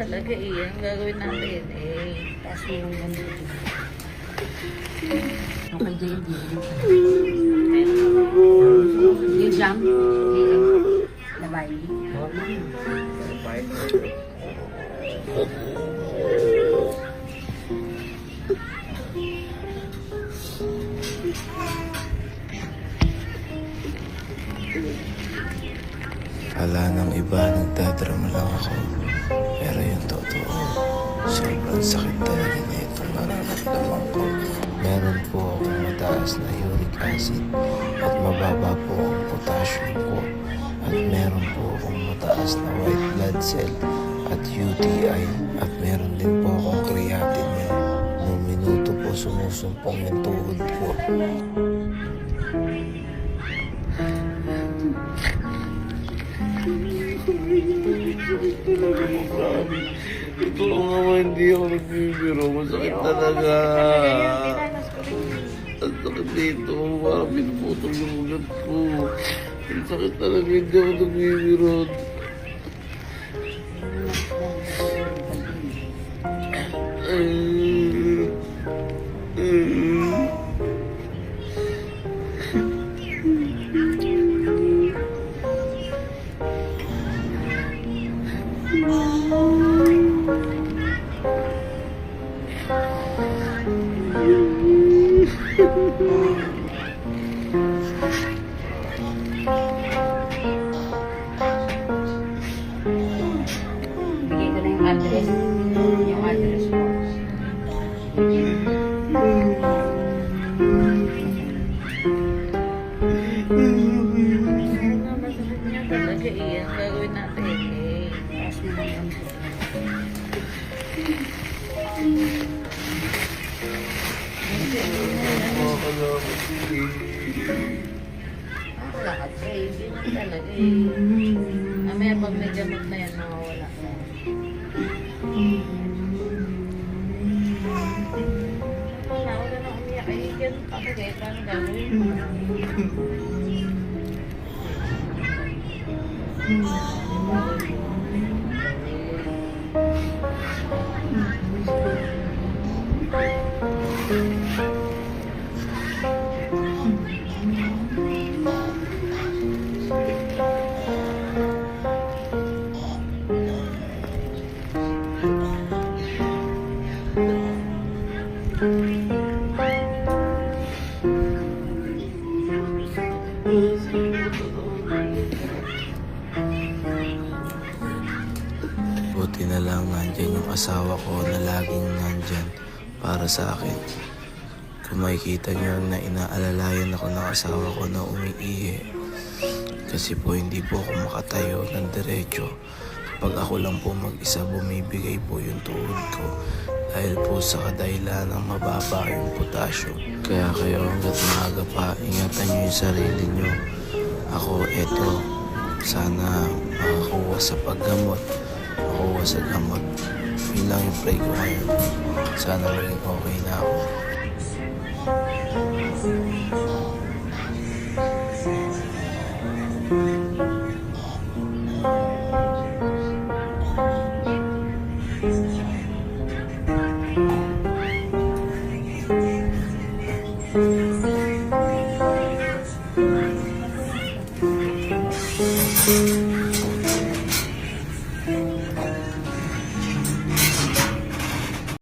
talaga eh. Ang gagawin natin eh. Tapos yung ano. Yung kay JD. Yung jam. Labay. Wala nang iba, nagdadrama lang ako. Pero yung totoo, sobrang sakit talaga na itong nararamdaman ko. Meron po akong mataas na uric acid at mababa po ang potassium ko. At meron po akong mataas na white blood cell at UTI at meron din po akong creatinine. Nung minuto po sumusumpong yung tuhod ko. Ito nga hindi ako nagbibiro. Masakit talaga. Ang sakit dito. Parang pinuputol yung ugat ko. Ang sakit talaga. Hindi ako nagbibiro. Address. Yung address ko. Talaga. Ang gagawin natin eh. Tapos yung ano. Makakalakot eh. Nakakalakad ka eh. Hindi na talaga eh. Mamaya pag may gamot na yan, mawawala gagawin lang nandyan yung asawa ko na laging nandyan para sa akin. Kung makikita niyo na inaalalayan ako ng asawa ko na umiihi. Kasi po hindi po ako makatayo ng diretso. Kapag ako lang po mag-isa bumibigay po yung tuhod ko. Dahil po sa kadahilan ng mababa yung potasyo. Kaya kayo hanggat maaga pa, ingatan niyo yung sarili niyo. Ako, eto, sana makakuha sa paggamot ako sa damot. Yun lang yung pray ko ngayon. Sana maging okay na ako.